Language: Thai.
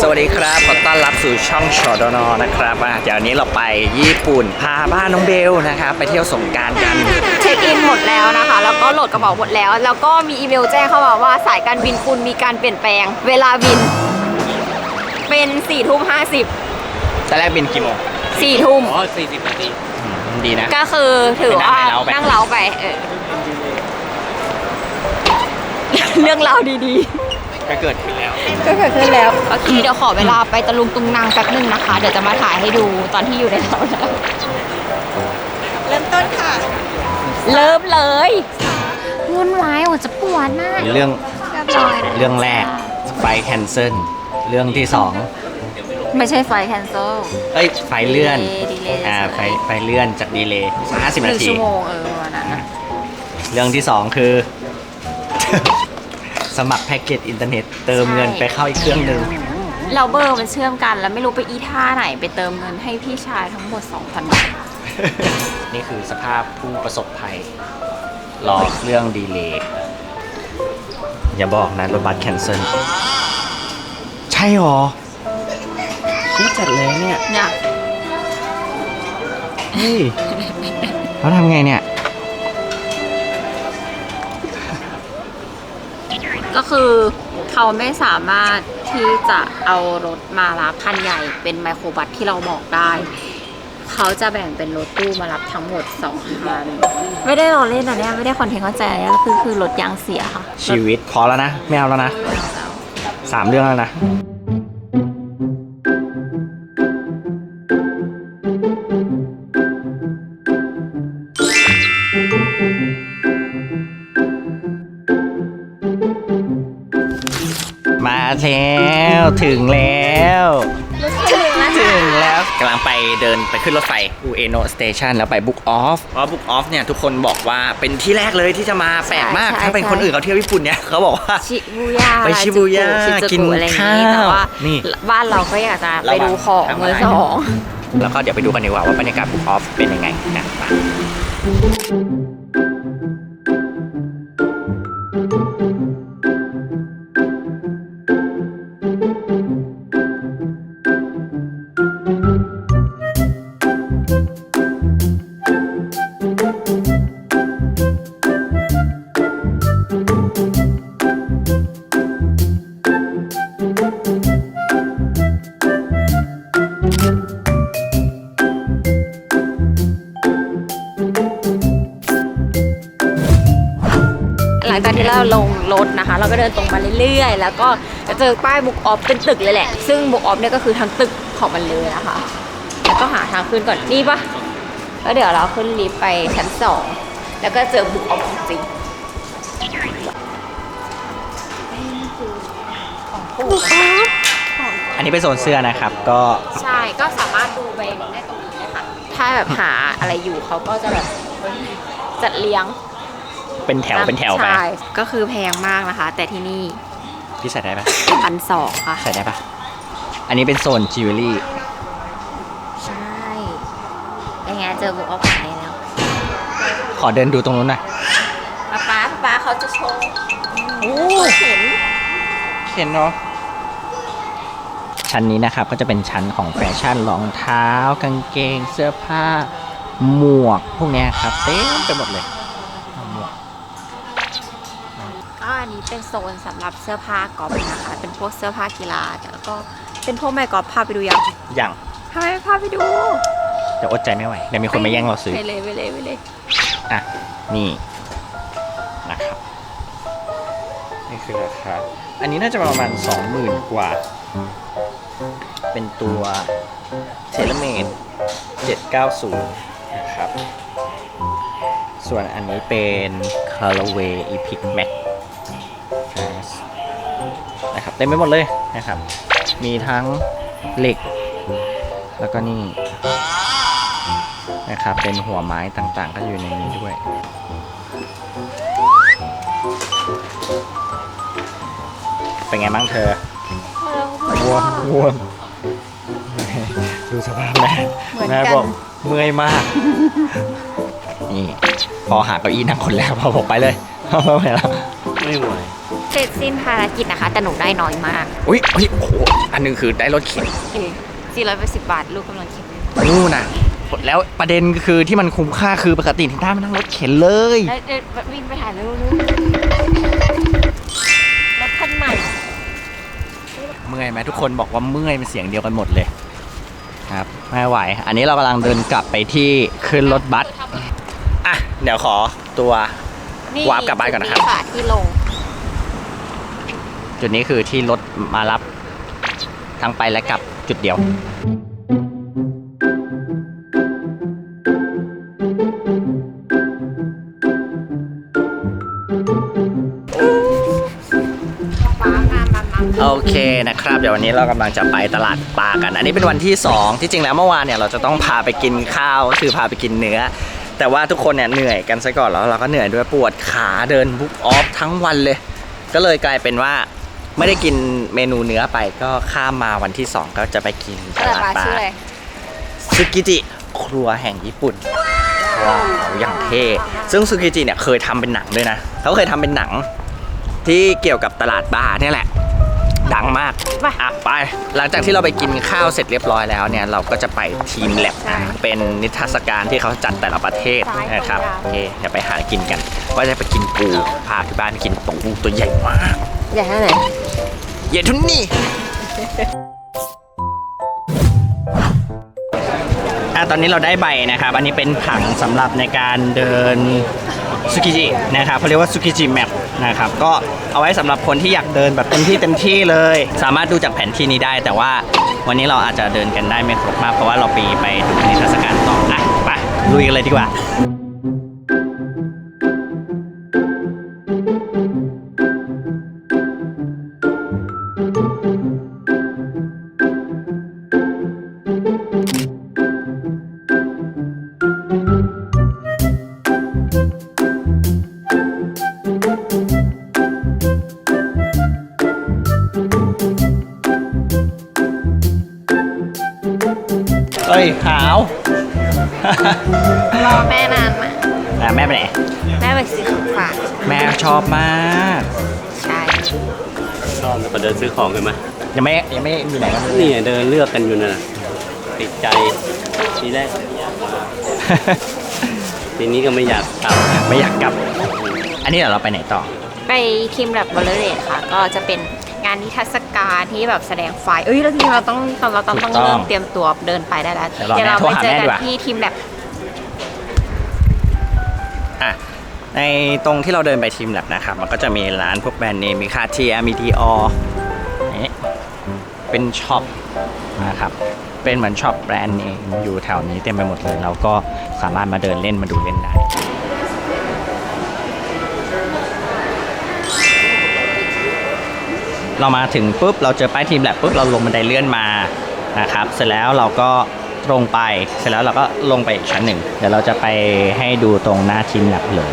สวัสดีครับ ขอต้อนรับสู่ช่องชอดนอนะครับอะเดี๋ยวนี้เราไปญี่ปุ่น พาบ้านน้องเบลนะครับไปเที่ยวสงกรารกัน เช็คอินหมดแล้วนะคะ แล้วก็โหลดกระเป๋าหมดแล้ว แล้วก็มีอีเมลแจ้งเข้ามาว่าสายการบินคุณมีการเปลี่ยนแปลง เวลาบิน เป็น4ี่ทุ่มห้าสิบตอนแรกบินกี่โมงสี่ทุ่ม อ๋อสี่สิบนาทีอืมดีนะ ก็คือถือว่าไปนั่นั่งงเล้าเล้าไป ไปเออ เรื่องราวดี ก็เกิดขึ้นแล้วๆก็เกิดขึ้นแล้ว โอเคเดี๋ยวขอเวลาไปตะลุงตุงนางแป๊บนึงนะคะ เดี๋ยวจะมาถ่ายให้ดูตอนที่อยู่ในเล้าแล้วเริ่มต้นค่ะ เริ่มเลยวุ่นวายหัวจะปวดมากเรื่องเรียบร้อยแล้วเรื่องแรกไฟแคนเซิลเรื่องที่สองไม่ใช่ไฟแคนเซิล เอ้ยไฟเลื่อนดีเลย์อ่า ไฟไฟเลื่อนจากดีเลย์ห้าสิบหนานึ่งที ชั่วโมงเออวันนั้นน่ะเรื่องที่สองคือ สมัครแพ็กเกจอินเทอร์เน็ตเติมเงินไปเข้าอีกเครื่องหนึ่งเราเบอร์มันเชื่อมกัน แล้วไม่รู้ไปอีท่าไหนไปเติมเงินให้พี่ชายทั้งหมด 2,000บาทนี่คือสภาพผู้ประสบภัย รอเครื่องดีเลย์อย่าบอกนะรถบัสแคนเซิลใช่หรอคิดจัดเลยเนี่ยเนี่ย เฮ้ยเขาทำไงเนี่ย ก็คือเขาไม่สามารถที่จะเอารถมารับคันใหญ่เป็นไมโครบัสที่เราบอกได้ เขาจะแบ่งเป็นรถตู้มารับทั้งหมดสองคัน ไม่ได้รอเล่นนะเนี่ยไม่ได้คอนเทนต์เข้าใจนะก็คือคือรถยางเสียค่ะชีวิตพอแล้วนะ ไม่เอาแล้วนะสามเรื่องแล้วนะ แล้วถึงแล้วถึงแล้วถึงแล้วกำลังไปเดินไปขึ้นรถไฟอูเอโนสเตชันแล้วไป Book Off เพราะ Book Off เนี่ยทุกคนบอกว่าเป็นที่แรกเลยที่จะมาแปลกมาก ถ้าเป็นคนอื่นเขาเที่ยวญี่ปุ่นเนี่ยเขาบอกว่าชิบูย่าไปชิบูย่าชิจูกินอะไรอย่างข้าวงี้แต่ว่านี่บ้านเราก็อยากจะไประวังดูของทำอะไรมือสองแล้วก็เดี๋ยวไปดูกันดีกว่าว่าบรรยากาศ Book Off เป็นยังไงนะ ลังจากที่เราลงรถนะคะ เราก็เดินตรงมาเรื่อยๆ แล้วก็จะเจอป้ายบุกออฟเป็นตึกเลยแหละ ซึ่งบุกออฟเนี่ยก็คือทั้งตึกของมันเลยนะคะแล้วก็หาทางขึ้นก่อนนี่ปะแล้วเดี๋ยวเราขึ้นลิฟต์ไปชั้นสองแล้วก็เจอบุกออฟจริงบุกออฟอันนี้เป็นโซนเสื้อนะครับก็ใช่ก็สามารถดูไปได้ตรงนี้เลยค่ะถ้าแบบหาอะไรอยู่เขาก็จะแบบจัดเลี้ยง เป็นแถวเป็นแถวไปใช่ก็คือแพงมากนะคะ แต่ที่นี่พี่ใส่ได้ปะพันสองค่ะใส่ได้ปะอันนี้เป็นโซนจิวเวลรี่ ใช่ยังไงเจอบุกออฟไหนแล้วขอเดินดูตรงนู้นหน่อยป๊าป๊าป๊าเขาจะโชว์โอ้เห็นเห็นเนาะชั้นนี้นะครับก็จะเป็นชั้นของแฟชั่นรองเท้ากางเกง เสื้อผ้า หมวกพวกเนี้ยครับเต็มไปหมดเลย เป็นโซนสำหรับเสื้อผ้ากอล์ฟนะคะ เป็นพวกเสื้อผ้ากีฬาแล้วก็เป็นพวกไมค์กอล์ฟพาไปดูยังอย่างทำไมไม่พาไปดูเดี๋ยวอดใจไม่ไหวเดี๋ยวมีคนมาแย่งเราซื้อไปเลยไปเลยไปเลยอะนี่นะครับนี่คือราคาอันนี้น่าจะประมาณสองหมื่นกว่า เป็นตัวเทเลเมด790 นะครับ ส่วนอันนี้เป็น Colorway Epic Max นะครับเต็มไปหมดเลยนะครับ มีทั้งเหล็ก แล้วก็นี่นะครับเป็นหัวไม้ต่างๆ ก็อยู่ในนี้ด้วยเป็นไงบ้างเธอง่วงง่วงดูสภาพแม่เหมือนกันแม่บอกเมื่อยมาก นี่ พอหาเก้าอี้นั่งคนแรกพอบอกไปเลยเอาไปแล้วไม่ไหว เสร็จสิ้นภารกิจนะคะ แต่หนูได้น้อยมากอุ้ยเฮ้ยโอ้โหอันหนึงคือได้รถเข็น480 บาท ลูกกำลังคิดอยู่นู่นนะแล้วประเด็นคือที่มันคุ้มค่าคือปกติที่ได้มันนั่งรถเข็นเลย แล้วเดี๋ยววิ่งไปถ่ายรูปลูกรถคันใหม่เมื่อยไหมทุกคนบอกว่าเมื่อยเป็นเสียงเดียวกันหมดเลย ครับ ไม่ไหว อันนี้เรากำลังเดินกลับไปที่ขึ้นรถบัสอะเดี๋ยวขอตัวนี่วาร์ปกลับบ้านก่อนนะครับค่ะที่ลง จุดนี้คือที่รถมารับทั้งไปและกลับจุดเดียวโอเคนะครับ เดี๋ยววันนี้เรากำลังจะไปตลาดปลากัน อันนี้เป็นวันที่ 2 ที่จริงแล้วเมื่อวานเนี่ยเราจะต้องพาไปกินข้าวก็คือพาไปกินเนื้อ แต่ว่าทุกคนเนี่ยเหนื่อยกันซะก่อนแล้วเราก็เหนื่อยด้วยปวดขาเดินบุ๊กออฟทั้งวันเลย ก็เลยกลายเป็นว่า ไม่ได้กินเมนูเนื้อไปก็ข้ามมาวันที่ 2 ก็จะไปกินตตลาดลาดปลาปลาชื่ออะไรซึกิจิครัวแห่งญี่ปุ่นว้าวอย่างเท่ซึ่งซึกิจิเนี่ยเคยทำเป็นหนังด้วยนะเขาเคยทำเป็นหนังที่เกี่ยวกับตลาดบาร์เนี่ยแหละ ดังมากไปอะไป หลังจากที่เราไปกินข้าวเสร็จเรียบร้อยแล้วเนี่ย เราก็จะไปทีมแลบนะเป็นนิทรรศการที่เขาจัดแต่ละประเทศนะครับโอเคเดี๋ยวไปหากินกัน ว่าจะไปกินปูพาที่บ้านไปกินปูตัวใหญ่มากใหญ่แค่ไหน เยทุนนี่อะตอนนี้เราได้ใบนะครับ อันนี้เป็นผังสำหรับในการเดินสุกิจินะครับเขาเรียกว่าสุกิจิแมปนะครับ ก็เอาไว้สำหรับคนที่อยากเดินแบบเต็มที่เต็มที่เลย สามารถดูจากแผนที่นี้ได้ แต่ว่าวันนี้เราอาจจะเดินกันได้ไม่ครบมาก เพราะว่าเราไปไปดูนิทรรศการต่ออะไปลุยกันเลยดีกว่า เอ้ยขาว รอแม่นานมากอะแม่ไปไหน แม่ไปซื้อของฝาก แม่ชอบมากใช่ชอบแล้วก็เดินซื้อของกันมายังไม่ยังไม่มีไหนกันเลยนี่เดินเลือกกันอยู่นั่นน่ะติดใจทีแรกอยากมาทีนี้ก็ไม่อยากกลับไม่อยากกลับ อันนี้เดี๋ยวเราไปไหนต่อ ไปทีมแบบบอลเลเรตค่ะ ก็จะเป็นงานนิทรรศการที่แบบแสดงไฟ เอ้ยแล้วทีนี้เราต้องเราต้องต้องถูกต้องเริ่มเตรียมตัวเดินไปได้แล้วเดี๋ยวรอแม่โทรไปหาเจอแม่กัดีกว่าที่ทีมแบบอะ ในตรงที่เราเดินไปทีมแลบนะครับ มันก็จะมีร้านพวกแบรนด์เนมมีคาเทียมีดีออนี่เป็นช็อปนะครับเป็นเหมือนช็อปแบรนด์เนมอยู่แถวนี้เต็มไปหมดเลย เราก็สามารถมาเดินเล่นมาดูเล่นได้เรามาถึงปุ๊บเราเจอป้ายทีมแลบปุ๊บเราลงบันไดเลื่อนมานะครับ เสร็จแล้วเราก็ ตรงไป เสร็จแล้วเราก็ลงไปอีกชั้นหนึ่ง เดี๋ยวเราจะไปให้ดูตรงหน้าทีมแลบเลย